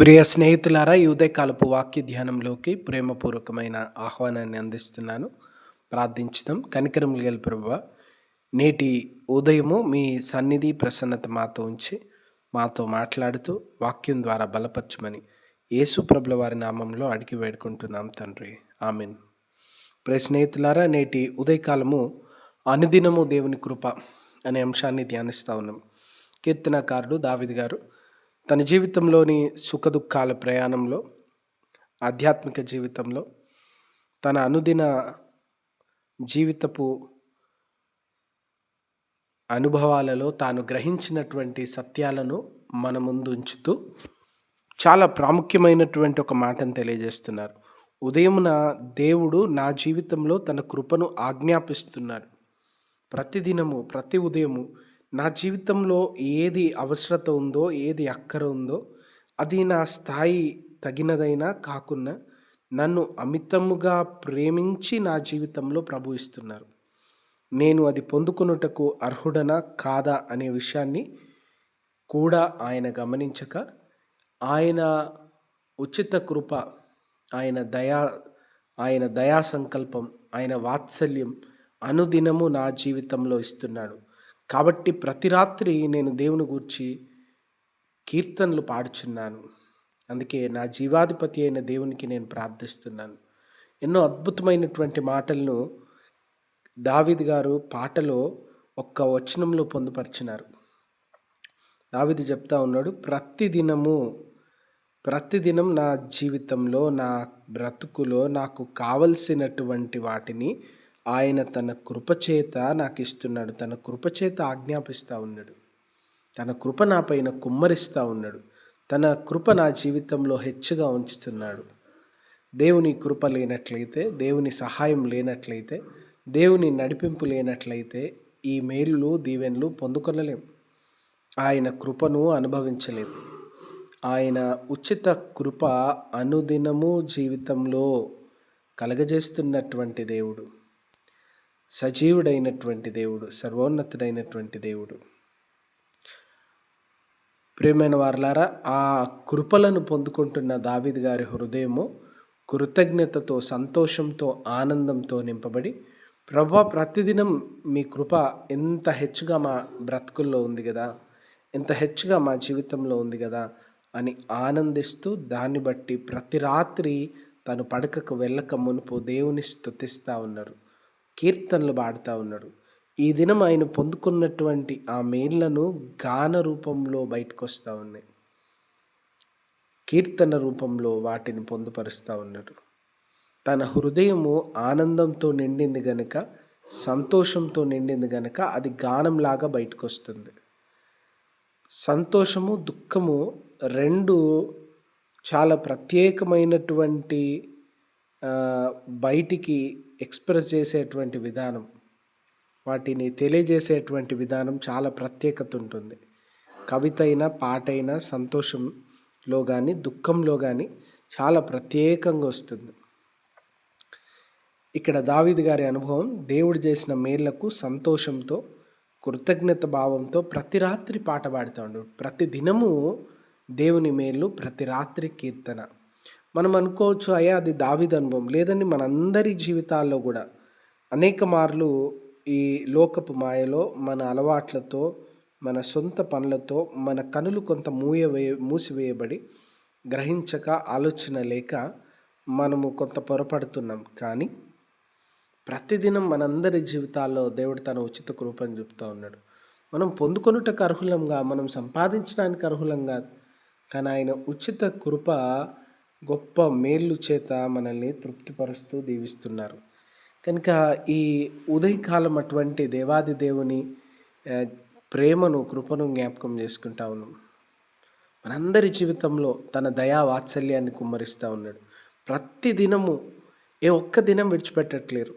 ప్రియ స్నేహితులారా ఈ ఉదయకాలపు వాక్య ధ్యానంలోకి ప్రేమపూర్వకమైన ఆహ్వానాన్ని అందిస్తున్నాను. ప్రార్థించుదాం. కనికరం గల ప్రభు నేటి ఉదయము మీ సన్నిధి ప్రసన్నత మాతో ఉంచి మాతో మాట్లాడుతూ వాక్యం ద్వారా బలపరచమని యేసు ప్రభుల వారి నామంలో అడిగి వేడుకుంటున్నాం తండ్రి. ఆమెన్. ప్రియ స్నేహితులారా నేటి ఉదయకాలము అనుదినము దేవుని కృప అనే అంశాన్ని ధ్యానిస్తూ ఉన్నాం. కీర్తనకారుడు దావిద్ గారు తన జీవితంలోని సుఖదుఖాల ప్రయాణంలో ఆధ్యాత్మిక జీవితంలో తన అనుదిన జీవితపు అనుభవాలలో తాను గ్రహించినటువంటి సత్యాలను మన ముందు ఉంచుతూ చాలా ప్రాముఖ్యమైనటువంటి ఒక మాటను తెలియజేస్తున్నారు. ఉదయమున దేవుడు నా జీవితంలో తన కృపను ఆజ్ఞాపిస్తున్నారు ప్రతిదినము ప్రతి ఉదయము నా జీవితంలో ఏది అవసరత ఉందో ఏది అక్కర ఉందో అది నా స్థాయి తగినదైనా కాకున్నా నన్ను అమితముగా ప్రేమించి నా జీవితంలో ప్రభు ఇస్తున్నారు. నేను అది పొందుకొనుటకు అర్హుడనా కాదా అనే విషయాన్ని కూడా ఆయన గమనించక ఆయన ఉచిత కృప ఆయన దయా ఆయన దయా సంకల్పం ఆయన వాత్సల్యం అనుదినము నా జీవితంలో ఇస్తున్నాడు. కాబట్టి ప్రతి రాత్రి నేను దేవుని గూర్చి కీర్తనలు పాడుచున్నాను. అందుకే నా జీవాధిపతి అయిన దేవునికి నేను ప్రార్థిస్తున్నాను. ఎన్నో అద్భుతమైనటువంటి మాటలను దావిద్ గారు పాటలో ఒక్క వచనంలో పొందుపరిచినారు. దావిది చెప్తా ఉన్నాడు ప్రతిదినము ప్రతిదినం నా జీవితంలో నా బ్రతుకులో నాకు కావలసినటువంటి వాటిని ఆయన తన కృపచేత నాకు ఇస్తున్నాడు తన కృపచేత ఆజ్ఞాపిస్తూ ఉన్నాడు. తన కృప నా పైన కుమ్మరిస్తూ ఉన్నాడు. తన కృప నా జీవితంలో హెచ్చుగా ఉంచుతున్నాడు. దేవుని కృప లేనట్లయితే దేవుని సహాయం లేనట్లయితే దేవుని నడిపింపు లేనట్లయితే ఈ మేలులు దీవెనలు పొందుకొనలేం. ఆయన కృపను అనుభవించలేం. ఆయన ఉచిత కృప అనుదినము జీవితంలో కలగజేస్తున్నటువంటి దేవుడు. సజీవుడైనటువంటి దేవుడు సర్వోన్నతుడైనటువంటి దేవుడు. ప్రియమైన వారలారా ఆ కృపలను పొందుకుంటున్న దావిద్ గారి హృదయము కృతజ్ఞతతో సంతోషంతో ఆనందంతో నింపబడి ప్రభా ప్రతిదినం మీ కృప ఎంత హెచ్చుగా మా బ్రతుకుల్లో ఉంది కదా ఎంత హెచ్చుగా మా జీవితంలో ఉంది కదా అని ఆనందిస్తూ దాన్ని బట్టి ప్రతి రాత్రి తను పడకకు వెళ్ళక మునుపు దేవుని స్తుతిస్తూ ఉన్నారు. కీర్తనలు పాడుతూ ఉన్నాడు. ఈ దినం ఆయన పొందుకున్నటువంటి ఆ మేళ్ళను గాన రూపంలో బయటకు వస్తూ ఉన్నాయి. కీర్తన రూపంలో వాటిని పొందుపరుస్తూ ఉన్నాడు. తన హృదయము ఆనందంతో నిండింది గనుక సంతోషంతో నిండింది గనుక అది గానంలాగా బయటకు వస్తుంది సంతోషము దుఃఖము రెండు చాలా ప్రత్యేకమైనటువంటి బయటికి ఎక్స్ప్రెస్ చేసేటువంటి విధానం వాటిని తెలియజేసేటువంటి విధానం చాలా ప్రత్యేకత ఉంటుంది. కవిత అయినా పాట అయినా సంతోషంలో కానీ దుఃఖంలో కానీ చాలా ప్రత్యేకంగా వస్తుంది. ఇక్కడ దావిద్ గారి అనుభవం దేవుడు చేసిన మేళ్ళకు సంతోషంతో కృతజ్ఞత భావంతో ప్రతి రాత్రి పాట పాడుతూ ఉండు. ప్రతి దినము దేవుని మేలు ప్రతి రాత్రి కీర్తన. మనం అనుకోవచ్చు అయ్యా అది దావిద అనుభవం. లేదండి మనందరి జీవితాల్లో కూడా అనేక మార్లు ఈ లోకపు మాయలో మన అలవాట్లతో మన సొంత పనులతో మన కనులు కొంత మూయవే మూసివేయబడి గ్రహించక ఆలోచన లేక మనము కొంత పొరపడుతున్నాం. కానీ ప్రతిదినం మనందరి జీవితాల్లో దేవుడు తన ఉచిత కృపను చెప్తూ ఉన్నాడు. మనం పొందుకొనుటకు అర్హులంగా మనం సంపాదించడానికి అర్హులంగా కానీ ఆయన ఉచిత కృప గొప్ప మేళ్ళు చేత మనల్ని తృప్తిపరుస్తూ దీవిస్తున్నారు. కనుక ఈ ఉదయకాలం అటువంటి దేవాది దేవుని ప్రేమను కృపను జ్ఞాపకం చేసుకుంటా ఉన్నాం. మనందరి జీవితంలో తన దయా వాత్సల్యాన్ని కుమ్మరిస్తూ ఉన్నాడు. ప్రతి దినము ఏ ఒక్క దినం విడిచిపెట్టట్లేరు.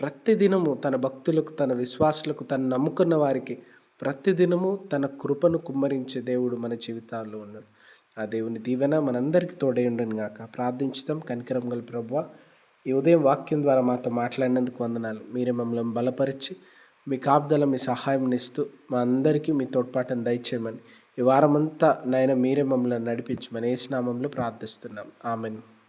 ప్రతి దినము తన భక్తులకు తన విశ్వాసులకు తను నమ్ముకున్న వారికి ప్రతిదినము తన కృపను కుమ్మరించే దేవుడు మన జీవితాల్లో ఉన్నాడు. ఆ దేవుని దీవెన మనందరికీ తోడై ఉండను గాక. ప్రార్థించుతాం కనికరం గల ప్రభు ఈ ఉదయం వాక్యం ద్వారా మాతో మాట్లాడినందుకు వందనాలు. మీరే మమ్మల్ని బలపరిచి మీ కాపుదల మీ సహాయం ఇస్తూ మా అందరికీ మీ తోడ్పాటును దయచేయమని ఈ వారమంతా నాయన మీరే మమ్మల్ని నడిపించమని ఏ స్నామంలో ప్రార్థిస్తున్నాం. ఆమెను.